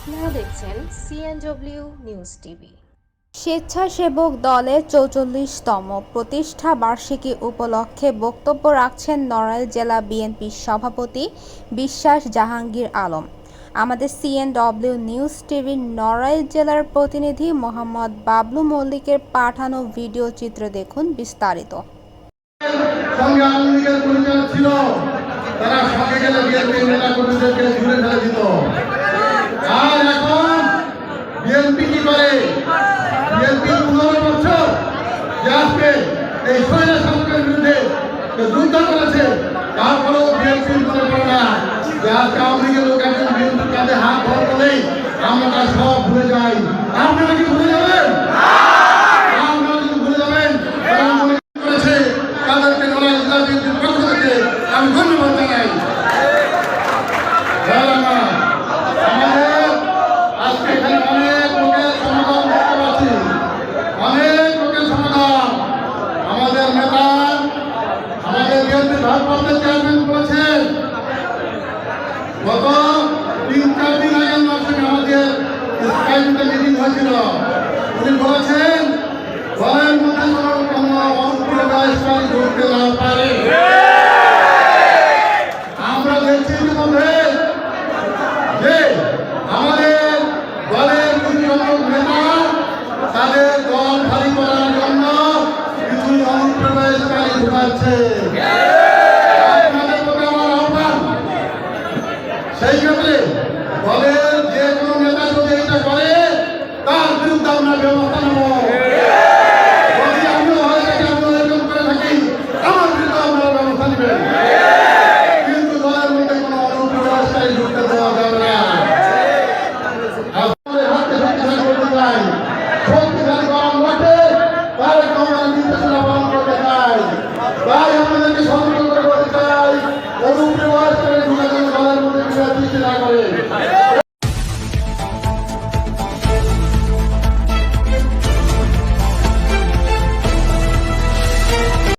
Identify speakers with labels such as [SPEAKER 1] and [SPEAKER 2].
[SPEAKER 1] আপনারা দেখছেন CNW news TV
[SPEAKER 2] স্বেচ্ছাসেবক দলের চৌচল্লিশতম প্রতিষ্ঠা বার্ষিকী উপলক্ষে বক্তব্য রাখছেন নড়াইল জেলা বিএনপির সভাপতি বিশ্বাস জাহাঙ্গীর আলম। আমাদের সিএনডব্লিউ নিউজ টিভির নড়াইল জেলার প্রতিনিধি মোহাম্মদ বাবলু মল্লিকের পাঠানো ভিডিও চিত্র দেখুন বিস্তারিত।
[SPEAKER 3] সঙ্গে আওয়ামী লীগের ছিল তারা সঙ্গে গেলে বিএনপি নেতা কর্মীদেরকে বিএনপি করে বিএনপি পনেরো বছর যে আজকে এই শৈল শাসকের বিরুদ্ধে যুদ্ধ বিএনপি লোক একজন হাত ধর বলেই আমরা সব ভুলে যাই। আপনারা কি ভুলে যাবেন? আপনারা কি ভুলে যাবেন তারা মনে করেছে তাদেরকে নড়াইল জেলা বিএনপির পক্ষ থেকে আমি ধন্যবাদ জানাই ভাইয়েরা, আমাদের আজকে এখানে অনেক লোকের সমাগম দেখতে পাচ্ছি অনেক লোকের সমাগম আমাদের নেতা আমাদের বিএনপি ভারপ্রাপ্ত চেয়ারম্যান বলেছেন, গত তিন চার দিন আগে সঙ্গে আমাদের স্কাইপে মিটিং হয়েছিল। উনি বলেছেন দলের মধ্যে কোনো কোনো অনুপ্রবেশকারী ঢুকতে না পারে। আমরা দেখছি ইতিমধ্যে যে আমাদের দলের কিছু নেতা, তাদের দল খালি করার জন্য কিছু অনুপ্রবেশকারী ঢুকাচ্ছে। সেই ক্ষেত্রে দলের